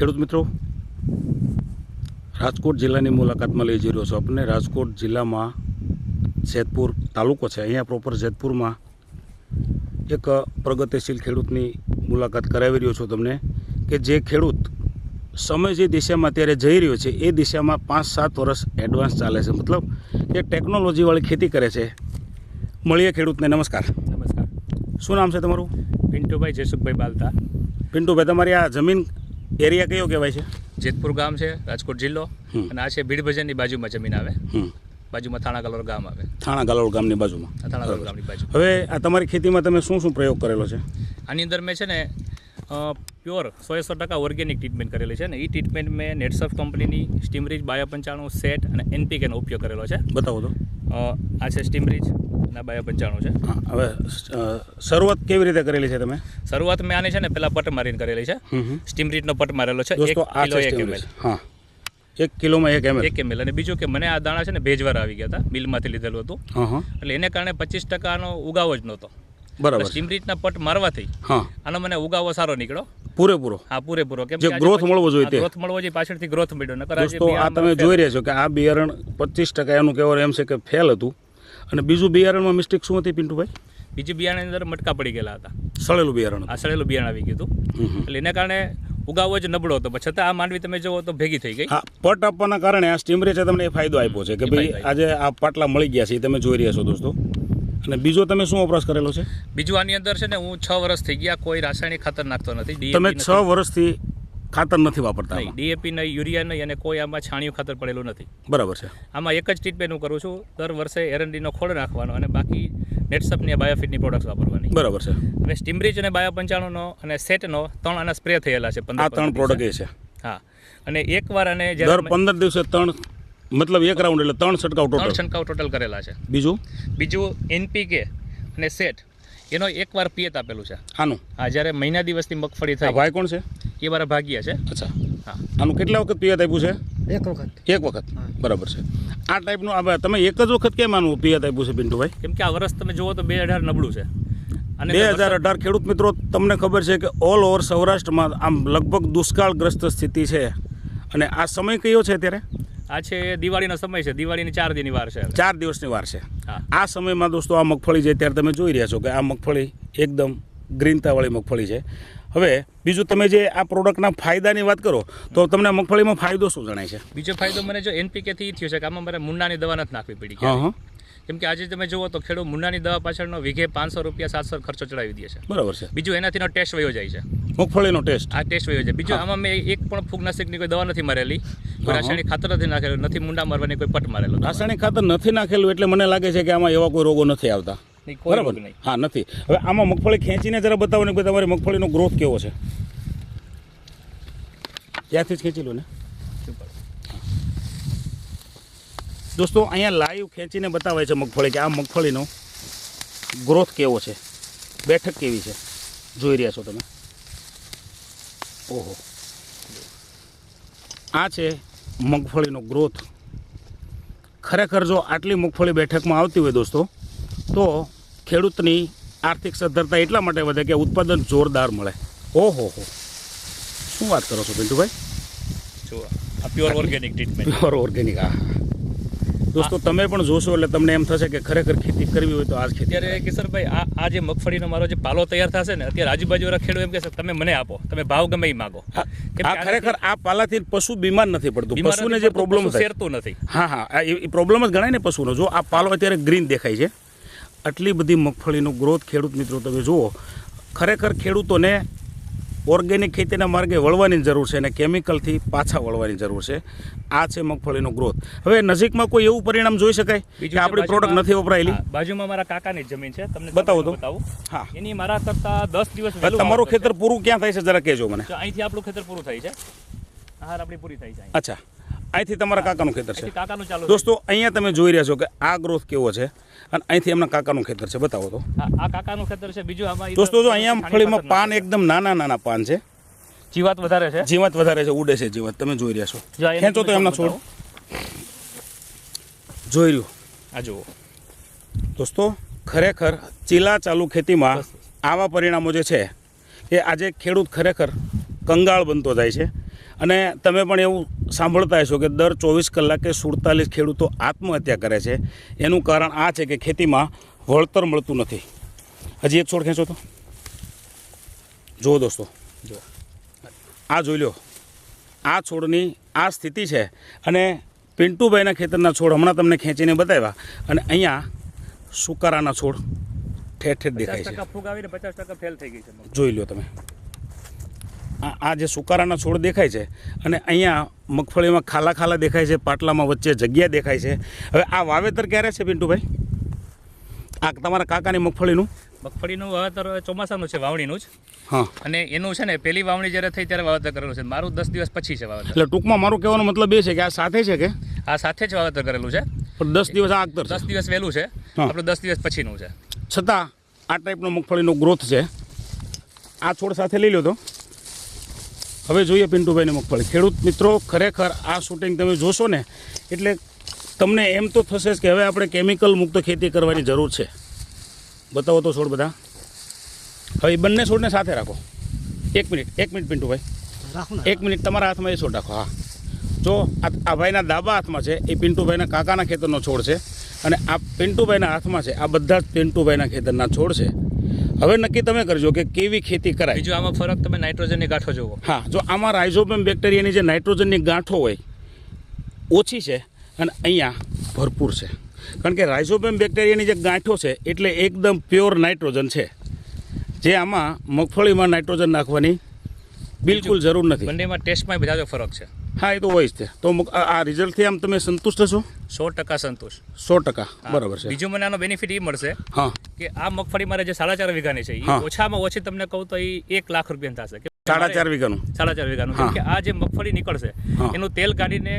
ખેડૂત મિત્રો રાજકોટ જિલ્લાની મુલાકાતમાં લઈ જઈ રહ્યો છું આપણને રાજકોટ જિલ્લામાં જેતપુર તાલુકો છે. અહીંયા પ્રોપર જેતપુરમાં એક પ્રગતિશીલ ખેડૂતની મુલાકાત કરાવી રહ્યો છું તમને કે જે ખેડૂત સમય જે દિશામાં અત્યારે જઈ રહ્યો છે એ દિશામાં પાંચ સાત વર્ષ એડવાન્સ ચાલે છે. મતલબ કે ટેકનોલોજીવાળી ખેતી કરે છે. મળીએ ખેડૂતને. નમસ્કાર. નમસ્કાર. શું નામ છે તમારું? પિન્ટુભાઈ જયસુખભાઈ બાલતા. પિન્ટુભાઈ તમારી આ જમીન એરિયા કયો કહેવાય છે? જેતપુર ગામ છે રાજકોટ જિલ્લો. અને આ છે ભીડ ભજનની બાજુમાં જમીન આવે. બાજુમાં થાણા કલોર ગામ આવે. થાણા ગલોર ગામની બાજુમાં. થાણા કલોર ગામની બાજુ. હવે આ તમારી ખેતીમાં તમે શું શું પ્રયોગ કરેલો છે? આની અંદર મેં છે ને પ્યોર સો સો ટકા ઓર્ગેનિક ટ્રીટમેન્ટ કરેલી છે ને. એ ટ્રીટમેન્ટ મેં નેટસફ કંપનીની સ્ટીમરીજ બાયો પંચાણું સેટ અને એનપીકેનો ઉપયોગ કરેલો છે. બતાવો તો. આ છે સ્ટીમરીજ. અને બાયો પંચાણું છે. હવે શરૂઆત કેવી રીતે કરેલી છે તમે? શરૂઆત મેં આની છે ને પેલા પટ મારીને કરેલી છે. સ્ટીમ રીટનો પટ મારેલો છે એક કિલો એક સ્ટીમરેજ. હા. એક કિલોમાં એક એમએલ. એક એમએલ. અને બીજું કે મને આ દાણા છે ને ભેજવાર આવી ગયા હતા મિલમાંથી લીધેલું હતું. એટલે એને કારણે પચીસ ટકાનો ઉગાવો જ નહોતો. બરાબર. સ્ટીમરીટના પટ મારવાથી આનો મને ઉગાવો સારો નીકળ્યો. પૂરેપૂરો. હા પૂરેપૂરો. કેમ જે પછી- મળવો જોઈએ ગ્રોથ મળવો જોઈએ પાછળથી ગ્રોથ મળ્યો. નકર આ તમે જોઈ રહ્યા છો કે આ બિયારણ પચીસ ટકા એનું કહેવાનું એમ છે કે ફેલ હતું. અને બીજું બિયારણમાં મિસ્ટેક શું હતી પિન્ટુભાઈ? બીજી બિયારણની અંદર મટકા પડી ગયેલા હતા. સળેલું બિયારણ આ સળેલું બિયારણ આવી ગયું હતું. એટલે એને કારણે ઉગાવો જ નબળો હતો. પણ છતાં આ માંડવી તમે જુઓ તો ભેગી થઈ ગઈ. હા પટ આપવાના કારણે આ સ્ટીમરેચે તમને એ ફાયદો આપ્યો છે કે ભાઈ આજે આ પાટલા મળી ગયા છે એ તમે જોઈ રહ્યા છો દોસ્તો. અને બીજો તમે શું વપરાશ કરેલો છે? બીજું આની અંદર છે ને હું છ વર્ષ થઈ ગયા કોઈ રાસાયણિક ખાતર નાખતો નથી તમે છ વર્ષથી ખાતર નથી વાપરતા નહીં ડીએપી નહીં યુરિયા નહીં અને કોઈ આમાં છાણિયું ખાતર પડેલું નથી. બરાબર છે. આમાં એક જ ટ્રીટમેન્ટ હું કરું છું દર વર્ષે એરંડીનો ખોળ નાખવાનો અને બાકી નેટસપની બાયોફિટની પ્રોડક્ટ વાપરવાની. બરાબર છે. હવે સ્ટીમરીચ અને બાયો પંચાણુંનો અને સેટનો ત્રણ આના સ્પ્રે થયેલા છે પંદર આ ત્રણ પ્રોડક્ટ એ છે. હા. અને એકવાર અને દર પંદર દિવસે ત્રણ મતલબ એક રાઉન્ડ એટલે ત્રણ છંટકાવ ટોટલ છંટકાવ ટોટલ કરેલા છે. બીજું? બીજું એનપીકે અને સેટ એનો એકવાર પિયત આપેલું છે. આનું? હા જ્યારે મહિના દિવસની મગફળી થાય ભાઈ કોણ છે? એ મારા ભાગ્યા છે. અચ્છા. હા. આનું કેટલા વખત પિયત આપ્યું છે? એક વખત. એક વખત? બરાબર છે. આ ટાઈપનું આ તમે એક જ વખત કેમ આનું પિયત આપ્યું છે પિન્ટુભાઈ? કેમ કે આ વર્ષ તમે જુઓ તો બે અઢાર નબળું છે. અને બે હજાર અઢાર ખેડૂત મિત્રો તમને ખબર છે કે ઓલ ઓવર સૌરાષ્ટ્રમાં આમ લગભગ દુષ્કાળગ્રસ્ત સ્થિતિ છે. અને આ સમય કયો છે અત્યારે? આ છે દિવાળીનો સમય છે. દિવાળીની ચાર દિનની વાર છે ચાર દિવસની વાર છે. આ સમયમાં દોસ્તો આ મગફળી છે ત્યારે તમે જોઈ રહ્યા છો કે આ મગફળી એકદમ ગ્રીનતાવાળી મગફળી છે. હવે બીજું તમે જે આ પ્રોડક્ટના ફાયદાની વાત કરો તો તમને મગફળીમાં ફાયદો શું જણાય છે? બીજો ફાયદો મને જો એનપીકેથી થયો છે કે આમાં મારે મુન્નાની દવા નથી નાખવી પડી કેમ કે આજે તમે જુઓ તો ખેડૂત મુન્નાની દવા પાછળનો વીઘે પાંચસો રૂપિયા સાતસો ખર્ચો ચડાવી દે છે. બરાબર છે. બીજું એનાથીનો ટેસ્ટ વયો જાય છે. મગફળીનો ટેસ્ટ આ ટેસ્ટ વયો છે. બીજું આમાં મેં એક પણ ફૂગનાશકની કોઈ દવા નથી મારેલી. કોઈ રાસાયણિક ખાતર નથી નાખેલું નથી મુંડા મારવાની કોઈ પટ મારેલો રાસાયણિક ખાતર નથી નાખેલું એટલે મને લાગે છે કે આમાં એવા કોઈ રોગો નથી આવતા. બરાબર? નહીં. હા નથી. હવે આમાં મગફળી ખેંચીને જરા બતાવો ને તમારી મગફળીનો ગ્રોથ કેવો છે? ત્યાંથી જ ખેંચી લો ને દોસ્તો અહીંયા લાઈવ ખેંચીને બતાવે છે મગફળી કે આ મગફળીનો ગ્રોથ કેવો છે? બેઠક કેવી છે? જોઈ રહ્યા છો તમે? ઓહો. આ છે મગફળીનો ગ્રોથ. ખરેખર જો આટલી મગફળી બેઠકમાં આવતી હોય દોસ્તો તો ખેડૂતની આર્થિક સદ્ધરતા એટલા માટે વધે કે ઉત્પાદન જોરદાર મળે. ઓહો હો. શું વાત કરો છો પિન્ટુભાઈ? જો આ pure organic treatment pure organic આ દોસ્તો તમે પણ જોશો એટલે તમને એમ થશે કે ખરેખર ખેતી કરવી હોય તો આ ખેતી અત્યારે કિશોરભાઈ આ આ જે મગફળીનો મારો જે પાલો તૈયાર થશે ને અત્યારે આજુબાજુવાળા ખેડૂત એમ કહેશે તમે મને આપો તમે ભાવ ગમે એ માગો. આ ખરેખર આ પાલાથી પશુ બીમાર નથી પડતું પશુને જે પ્રોબ્લેમ શેરતું નથી. હા હા એ પ્રોબ્લેમ જ ગણાય ને પશુનો. જો આ પાલો અત્યારે ગ્રીન દેખાય છે. આટલી બધી મગફળીનો ગ્રોથ ખેડૂત મિત્રો તમે જુઓ ખરેખર ખેડૂતોને ઓર્ગેનિક ખેતીના માર્ગે વળવાની જરૂર છે અને કેમિકલથી પાછા વળવાની જરૂર છે. આ છે મગફળીનો ગ્રોથ. હવે નજીકમાં કોઈ એવું પરિણામ જોઈ શકાય કે આપણી પ્રોડક્ટ નથી વપરાયેલી? બાજુમાં મારા કાકાની જમીન છે. તમને બતાવો તો. હા. એની મારા કરતા દસ દિવસ તમારું ખેતર પૂરું ક્યાં થાય છે જરા કહેજો મને. અહીંથી આપણું ખેતર પૂરું થાય છે. હાર આપણી પૂરી થાય છે અચ્છા. અહીંથી તમારા કાકાનું ખેતર છે. કાકાનું ચાલુ દોસ્તો અહીંયા તમે જોઈ રહ્યા છો કે આ ગ્રોથ કેવો છે અને અહીંથી એમના કાકાનું ખેતર છે. બતાવો તો. આ કાકાનું ખેતર છે. બીજું આમાં દોસ્તો જો અહીંયા મગફળીમાં પાન એકદમ નાના નાના પાન છે. જીવાત વધારે છે. જીવાત વધારે છે ઉડે છે જીવાત. તમે જોઈ રહ્યા છો. ખેંચો તો એમના છોડ. જોઈ રહ્યું આ જુઓ. દોસ્તો ખરેખર ચીલા ચાલુ ખેતીમાં. આવા પરિણામો જે છે એ આજે ખેડૂત ખરેખર કંગાળ બનતો જાય છે. અને તમે પણ એવું સાંભળતા હશો કે દર ચોવીસ કલાકે સુડતાલીસ ખેડૂતો આત્મહત્યા કરે છે. એનું કારણ આ છે કે ખેતીમાં વળતર મળતું નથી. હજી એક છોડ ખેંચો તો. જુઓ દોસ્તો. જો આ જોઈ લો આ છોડની આ સ્થિતિ છે અને પિન્ટુભાઈના ખેતરના છોડ હમણાં તમને ખેંચીને બતાવ્યા અને અહીંયા સુકારાના છોડ ઠેર ઠેર દેખાય છે. ટકા પચાસ ટકા ફેલ થઈ ગઈ છે. જોઈ લો તમે. આ આ જે સુકારાના છોડ દેખાય છે અને અહીંયા મગફળીમાં ખાલા ખાલા દેખાય છે પાટલામાં વચ્ચે જગ્યા દેખાય છે. હવે આ વાવેતર ક્યારે છે પિન્ટુભાઈ? આ તમારા કાકાની મગફળીનું? મગફળીનું વાવેતર ચોમાસાનું છે વાવણીનું જ. હા. અને એનું છે ને પહેલી વાવણી જ્યારે થઈ ત્યારે વાવેતર કરેલું છે. મારું દસ દિવસ પછી છે વાવેતર. એટલે ટૂંકમાં મારું કહેવાનો મતલબ એ છે કે આ સાથે છે કે? આ સાથે જ વાવેતર કરેલું છે. પણ દસ દિવસ આ આગતર દસ દિવસ વહેલું છે. આપણે આપણું દસ દિવસ પછીનું છે. છતાં આ ટાઈપનો મગફળીનો ગ્રોથ છે. આ છોડ સાથે લઈ લો તો. હવે જોઈએ પિન્ટુભાઈની મગફળી. ખેડૂત મિત્રો ખરેખર આ શૂટિંગ તમે જોશો ને એટલે તમને એમ તો થશે જ કે હવે આપણે કેમિકલ મુક્ત ખેતી કરવાની જરૂર છે. બતાવો તો છોડ બધા. હવે એ બંને છોડને સાથે રાખો. એક મિનિટ એક મિનિટ પિન્ટુભાઈ. એક મિનિટ તમારા હાથમાં એ છોડ રાખો હા. જો આ આ ભાઈના ડાબા હાથમાં છે એ પિન્ટુભાઈના કાકાના ખેતરનો છોડ છે. અને આ પિન્ટુભાઈના હાથમાં છે આ બધા જ પિન્ટુભાઈના ખેતરના છોડ છે. હવે નક્કી તમે કરજો કે કેવી ખેતી કરાય. બીજું આમાં ફરક તમે નાઇટ્રોજનની ગાંઠો જુઓ. હા જો આમાં રાઇઝોબેમ બેક્ટેરિયાની જે નાઇટ્રોજનની ગાંઠો હોય ઓછી છે અને અહીંયા ભરપૂર છે. કારણ કે રાઇઝોબેમ બેક્ટેરિયાની જે ગાંઠો છે એટલે એકદમ પ્યોર નાઇટ્રોજન છે. જે આમાં મગફળીમાં નાઇટ્રોજન નાખવાની બિલકુલ જરૂર નથી. બંનેમાં ટેસ્ટમાં બધા ફરક છે. હા એ તો હોય જ તે. આ રિઝલ્ટથી આમ તમે સંતુષ્ટ છો સો ટકા સંતોષ. સો ટકા. બરાબર છે. બીજું મને આનો બેનિફિટ એ મળશે હા. કે આ મગફળી મારે જે સાડા ચાર વીઘાની છે એ ઓછામાં ઓછી તમને કહું તો એ એક લાખ રૂપિયા થશે. સાડા ચાર વીઘાનું. સાડા ચાર વીઘાનું. કેમ કે આ જે મગફળી નીકળશે એનું તેલ કાઢીને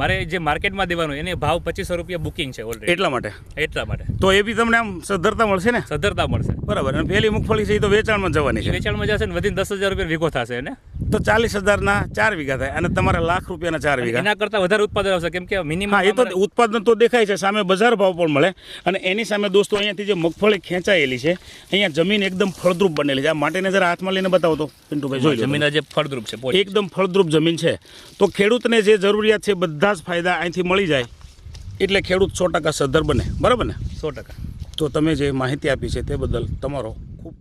મારે જે માર્કેટમાં દેવાનું એને ભાવ પચીસો રૂપિયા બુકિંગ છે ઓલરેડી એટલા માટે? એટલા માટે. તો એ બી તમને આમ સદ્ધરતા મળશે ને? સદ્ધરતા મળશે. બરાબર. અને પહેલી મગફળી છે એ તો વેચાણમાં જવાની છે. વેચાણમાં જશે ને વધીને દસ હજાર રૂપિયા વીઘો થશે ને તો ચાલીસ હજારના ચાર વીઘા થાય અને તમારા લાખ રૂપિયાના ચાર વીઘા. એના કરતાં વધારે ઉત્પાદન આવશે. કેમ કે મિનિમમ હા એ તો ઉત્પાદન તો દેખાય છે સામે બજાર ભાવ પણ મળે. અને એની સામે દોસ્તો અહીંયાથી જે મગફળી ખેંચાયેલી છે અહીંયા જમીન એકદમ ફળદ્રુપ બનેલી છે. આ માટીને જરા હાથમાં લઈને બતાવો તો પિન્ટુભાઈ જોઈ જમીન જે ફળદ્રુપ છે. એકદમ ફળદ્રુપ જમીન છે. તો ખેડૂતને જે જરૂરિયાત છે બધા જ ફાયદા અહીંથી મળી જાય. એટલે ખેડૂત સો ટકા સદ્ધર બને. બરાબર ને? સો ટકા. તો તમે જે માહિતી આપી છે તે બદલ તમારો ખૂબ